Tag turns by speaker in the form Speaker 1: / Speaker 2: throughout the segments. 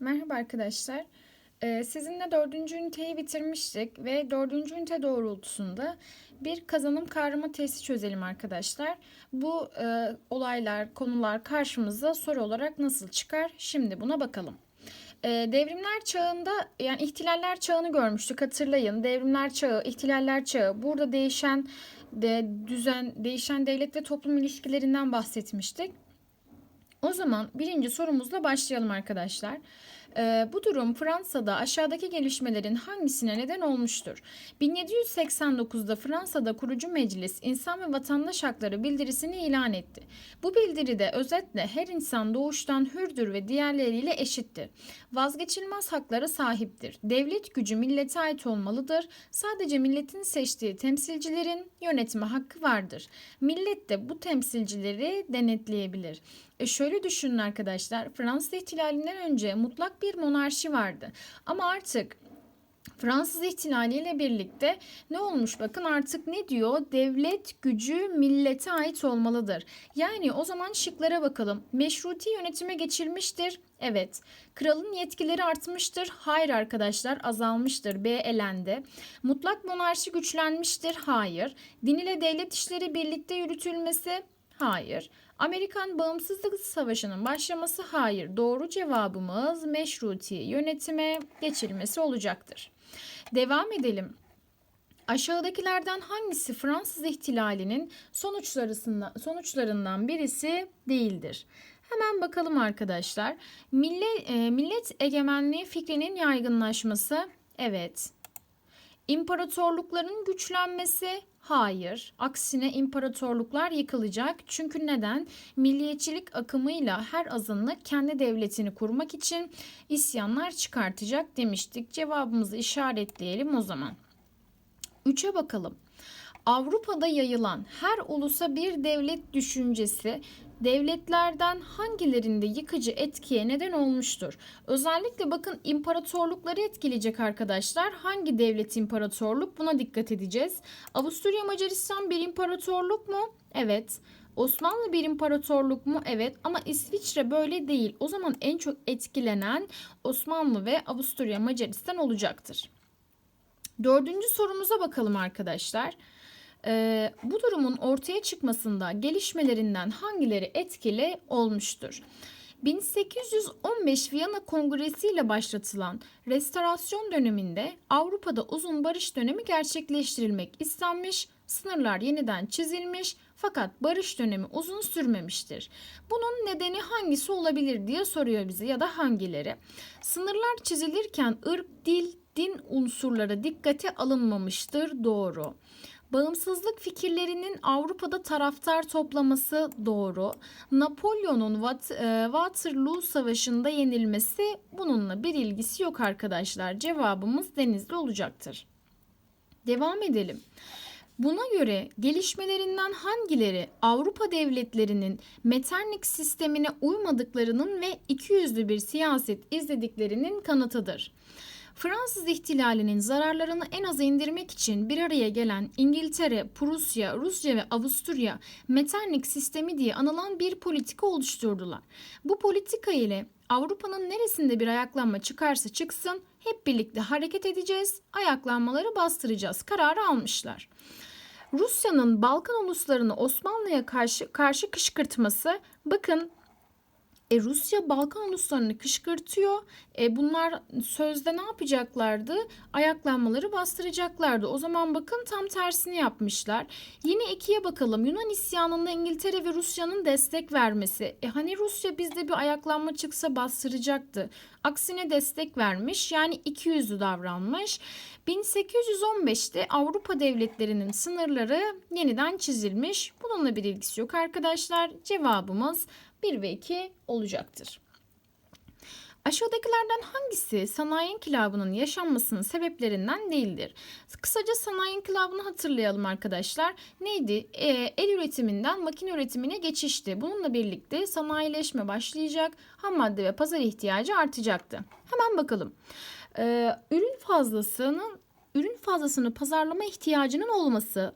Speaker 1: Merhaba arkadaşlar. Ee, sizinle dördüncü üniteyi bitirmiştik ve dördüncü ünite doğrultusunda bir kazanım kavrama testi çözelim arkadaşlar. Bu e, olaylar, konular karşımıza soru olarak nasıl çıkar? Şimdi buna bakalım. Ee, devrimler çağında yani ihtilaller çağını görmüştük hatırlayın. Devrimler çağı, ihtilaller çağı. Burada değişen de düzen, değişen devlet ve toplum ilişkilerinden bahsetmiştik. O zaman birinci sorumuzla başlayalım arkadaşlar. Ee, bu durum Fransa'da aşağıdaki gelişmelerin hangisine neden olmuştur? 1789'da Fransa'da kurucu meclis insan ve vatandaş hakları bildirisini ilan etti. Bu bildiride özetle her insan doğuştan hürdür ve diğerleriyle eşittir. Vazgeçilmez haklara sahiptir. Devlet gücü millete ait olmalıdır. Sadece milletin seçtiği temsilcilerin yönetme hakkı vardır. Millet de bu temsilcileri denetleyebilir. E şöyle düşünün arkadaşlar. Fransız ihtilalinden önce mutlak bir monarşi vardı. Ama artık Fransız ihtilaliyle birlikte ne olmuş bakın artık ne diyor? Devlet gücü millete ait olmalıdır. Yani o zaman şıklara bakalım. Meşruti yönetime geçilmiştir. Evet. Kralın yetkileri artmıştır. Hayır arkadaşlar azalmıştır. B elendi. Mutlak monarşi güçlenmiştir. Hayır. Din ile devlet işleri birlikte yürütülmesi. Hayır. Amerikan Bağımsızlık Savaşı'nın başlaması hayır. Doğru cevabımız meşruti yönetime geçilmesi olacaktır. Devam edelim. Aşağıdakilerden hangisi Fransız ihtilalinin sonuçlarından, sonuçlarından birisi değildir? Hemen bakalım arkadaşlar. Millet, e, millet egemenliği fikrinin yaygınlaşması. Evet. İmparatorlukların güçlenmesi Hayır. Aksine imparatorluklar yıkılacak. Çünkü neden? Milliyetçilik akımıyla her azınlık kendi devletini kurmak için isyanlar çıkartacak demiştik. Cevabımızı işaretleyelim o zaman. 3'e bakalım. Avrupa'da yayılan her ulusa bir devlet düşüncesi devletlerden hangilerinde yıkıcı etkiye neden olmuştur? Özellikle bakın imparatorlukları etkileyecek arkadaşlar. Hangi devlet imparatorluk? Buna dikkat edeceğiz. Avusturya Macaristan bir imparatorluk mu? Evet. Osmanlı bir imparatorluk mu? Evet ama İsviçre böyle değil. O zaman en çok etkilenen Osmanlı ve Avusturya Macaristan olacaktır. Dördüncü sorumuza bakalım arkadaşlar. Ee, bu durumun ortaya çıkmasında gelişmelerinden hangileri etkili olmuştur? 1815 Viyana Kongresi ile başlatılan restorasyon döneminde Avrupa'da uzun barış dönemi gerçekleştirilmek istenmiş, sınırlar yeniden çizilmiş fakat barış dönemi uzun sürmemiştir. Bunun nedeni hangisi olabilir diye soruyor bize ya da hangileri. Sınırlar çizilirken ırk, dil, din unsurları dikkate alınmamıştır. Doğru. Bağımsızlık fikirlerinin Avrupa'da taraftar toplaması doğru. Napolyon'un e, Waterloo Savaşı'nda yenilmesi bununla bir ilgisi yok arkadaşlar. Cevabımız denizli olacaktır. Devam edelim. Buna göre gelişmelerinden hangileri Avrupa devletlerinin Metternich sistemine uymadıklarının ve ikiyüzlü bir siyaset izlediklerinin kanıtıdır. Fransız ihtilalinin zararlarını en aza indirmek için bir araya gelen İngiltere, Prusya, Rusya ve Avusturya Metternich sistemi diye anılan bir politika oluşturdular. Bu politika ile Avrupa'nın neresinde bir ayaklanma çıkarsa çıksın hep birlikte hareket edeceğiz, ayaklanmaları bastıracağız kararı almışlar. Rusya'nın Balkan uluslarını Osmanlı'ya karşı karşı kışkırtması bakın e, Rusya Balkan uluslarını kışkırtıyor. E, bunlar sözde ne yapacaklardı? Ayaklanmaları bastıracaklardı. O zaman bakın tam tersini yapmışlar. Yine ikiye bakalım. Yunan isyanında İngiltere ve Rusya'nın destek vermesi. E, hani Rusya bizde bir ayaklanma çıksa bastıracaktı. Aksine destek vermiş. Yani iki yüzlü davranmış. 1815'te Avrupa devletlerinin sınırları yeniden çizilmiş. Bununla bir ilgisi yok arkadaşlar. Cevabımız 1 ve 2 olacaktır. Aşağıdakilerden hangisi sanayi inkılabının yaşanmasının sebeplerinden değildir? Kısaca sanayi inkılabını hatırlayalım arkadaşlar. Neydi? E, el üretiminden makine üretimine geçişti. Bununla birlikte sanayileşme başlayacak, ham madde ve pazar ihtiyacı artacaktı. Hemen bakalım. E, ürün fazlasının ürün fazlasını pazarlama ihtiyacının olması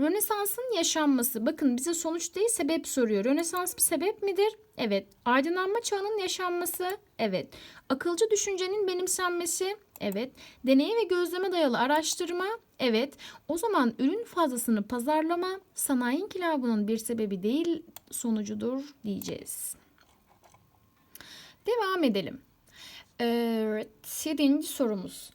Speaker 1: Rönesans'ın yaşanması. Bakın bize sonuç değil sebep soruyor. Rönesans bir sebep midir? Evet. Aydınlanma çağının yaşanması. Evet. Akılcı düşüncenin benimsenmesi. Evet. Deneye ve gözleme dayalı araştırma. Evet. O zaman ürün fazlasını pazarlama sanayi inkılabının bir sebebi değil sonucudur diyeceğiz. Devam edelim. Evet, yedinci sorumuz.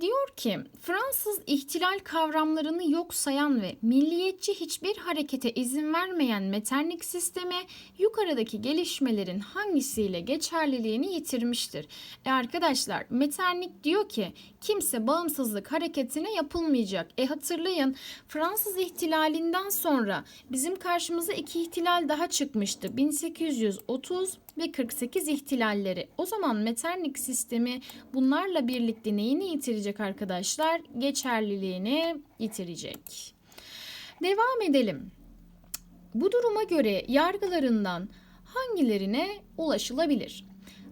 Speaker 1: Diyor ki Fransız ihtilal kavramlarını yok sayan ve milliyetçi hiçbir harekete izin vermeyen Metternich sistemi yukarıdaki gelişmelerin hangisiyle geçerliliğini yitirmiştir. E arkadaşlar Metternich diyor ki kimse bağımsızlık hareketine yapılmayacak. E hatırlayın Fransız ihtilalinden sonra bizim karşımıza iki ihtilal daha çıkmıştı. 1830 ve 48 ihtilalleri. O zaman Metternich sistemi bunlarla birlikte neyini yitirecek arkadaşlar? Geçerliliğini yitirecek. Devam edelim. Bu duruma göre yargılarından hangilerine ulaşılabilir?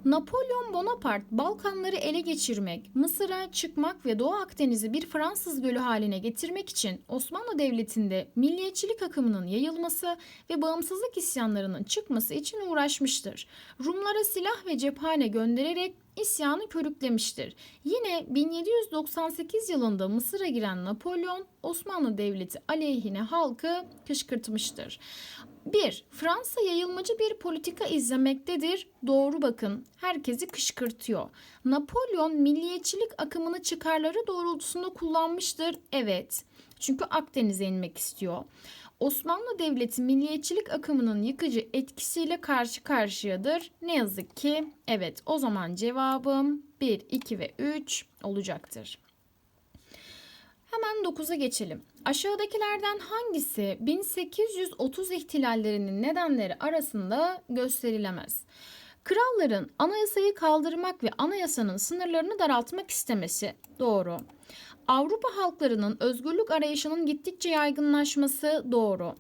Speaker 1: Napolyon Bonaparte Balkanları ele geçirmek, Mısır'a çıkmak ve Doğu Akdeniz'i bir Fransız gölü haline getirmek için Osmanlı Devleti'nde milliyetçilik akımının yayılması ve bağımsızlık isyanlarının çıkması için uğraşmıştır. Rumlara silah ve cephane göndererek isyanı körüklemiştir. Yine 1798 yılında Mısır'a giren Napolyon Osmanlı Devleti aleyhine halkı kışkırtmıştır. 1. Fransa yayılmacı bir politika izlemektedir. Doğru bakın. Herkesi kışkırtıyor. Napolyon milliyetçilik akımını çıkarları doğrultusunda kullanmıştır. Evet. Çünkü Akdeniz'e inmek istiyor. Osmanlı Devleti milliyetçilik akımının yıkıcı etkisiyle karşı karşıyadır. Ne yazık ki evet o zaman cevabım 1, 2 ve 3 olacaktır. Hemen 9'a geçelim. Aşağıdakilerden hangisi 1830 ihtilallerinin nedenleri arasında gösterilemez? Kralların anayasayı kaldırmak ve anayasanın sınırlarını daraltmak istemesi doğru. Avrupa halklarının özgürlük arayışının gittikçe yaygınlaşması doğru.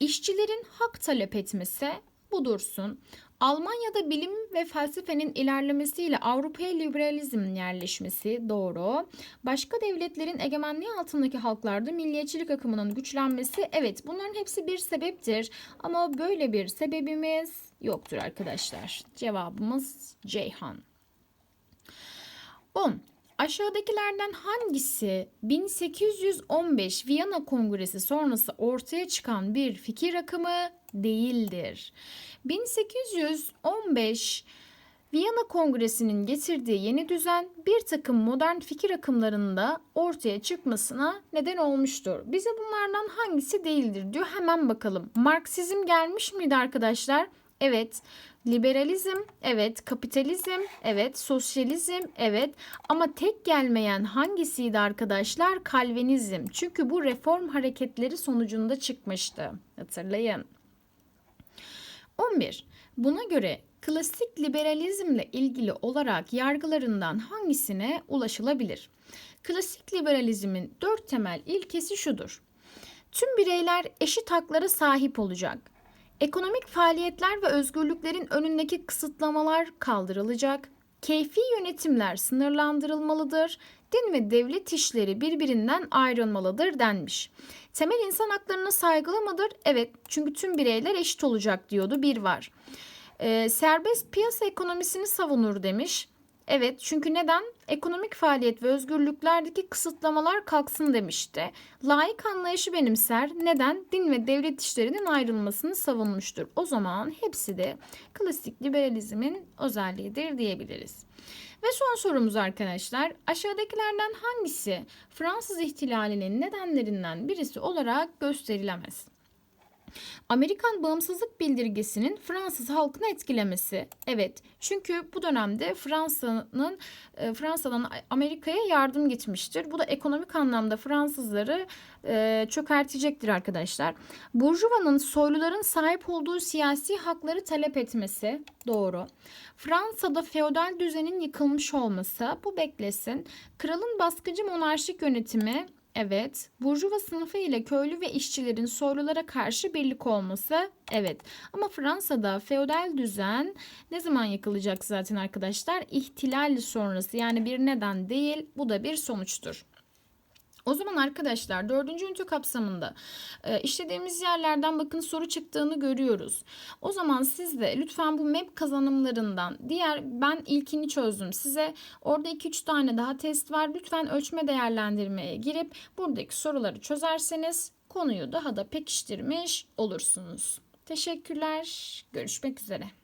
Speaker 1: İşçilerin hak talep etmesi bu dursun. Almanya'da bilim ve felsefenin ilerlemesiyle Avrupa'ya liberalizmin yerleşmesi doğru. Başka devletlerin egemenliği altındaki halklarda milliyetçilik akımının güçlenmesi evet bunların hepsi bir sebeptir. Ama böyle bir sebebimiz yoktur arkadaşlar. Cevabımız Ceyhan. 10. Aşağıdakilerden hangisi 1815 Viyana Kongresi sonrası ortaya çıkan bir fikir akımı değildir? 1815 Viyana Kongresi'nin getirdiği yeni düzen bir takım modern fikir akımlarında ortaya çıkmasına neden olmuştur. Bize bunlardan hangisi değildir diyor. Hemen bakalım. Marksizm gelmiş miydi arkadaşlar? Evet. Liberalizm, evet. Kapitalizm, evet. Sosyalizm, evet. Ama tek gelmeyen hangisiydi arkadaşlar? Kalvinizm. Çünkü bu reform hareketleri sonucunda çıkmıştı. Hatırlayın. 11. Buna göre klasik liberalizmle ilgili olarak yargılarından hangisine ulaşılabilir? Klasik liberalizmin dört temel ilkesi şudur. Tüm bireyler eşit haklara sahip olacak. Ekonomik faaliyetler ve özgürlüklerin önündeki kısıtlamalar kaldırılacak. Keyfi yönetimler sınırlandırılmalıdır. Din ve devlet işleri birbirinden ayrılmalıdır denmiş. Temel insan haklarına saygılı mıdır? Evet çünkü tüm bireyler eşit olacak diyordu bir var. Ee, serbest piyasa ekonomisini savunur demiş. Evet çünkü neden? Ekonomik faaliyet ve özgürlüklerdeki kısıtlamalar kalksın demişti. Layık anlayışı benimser. Neden? Din ve devlet işlerinin ayrılmasını savunmuştur. O zaman hepsi de klasik liberalizmin özelliğidir diyebiliriz. Ve son sorumuz arkadaşlar. Aşağıdakilerden hangisi Fransız ihtilalinin nedenlerinden birisi olarak gösterilemez? Amerikan bağımsızlık bildirgesinin Fransız halkını etkilemesi. Evet, çünkü bu dönemde Fransa'nın e, Fransa'dan Amerika'ya yardım gitmiştir. Bu da ekonomik anlamda Fransızları e, çökertecektir arkadaşlar. Burjuva'nın soyluların sahip olduğu siyasi hakları talep etmesi doğru. Fransa'da feodal düzenin yıkılmış olması bu beklesin. Kralın baskıcı monarşik yönetimi Evet. Burjuva sınıfı ile köylü ve işçilerin soylulara karşı birlik olması. Evet. Ama Fransa'da feodal düzen ne zaman yıkılacak zaten arkadaşlar? İhtilal sonrası yani bir neden değil bu da bir sonuçtur. O zaman arkadaşlar dördüncü ünite kapsamında e, işlediğimiz yerlerden bakın soru çıktığını görüyoruz. O zaman siz de lütfen bu MEP kazanımlarından diğer ben ilkini çözdüm size. Orada 2-3 tane daha test var. Lütfen ölçme değerlendirmeye girip buradaki soruları çözerseniz konuyu daha da pekiştirmiş olursunuz. Teşekkürler. Görüşmek üzere.